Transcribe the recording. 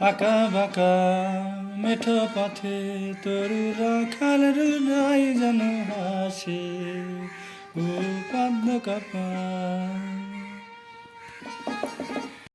আঁকা বাঁকা মেঠো পথে তোর রাখাল নাই যেন হাসে। ও পদ্ম কাপা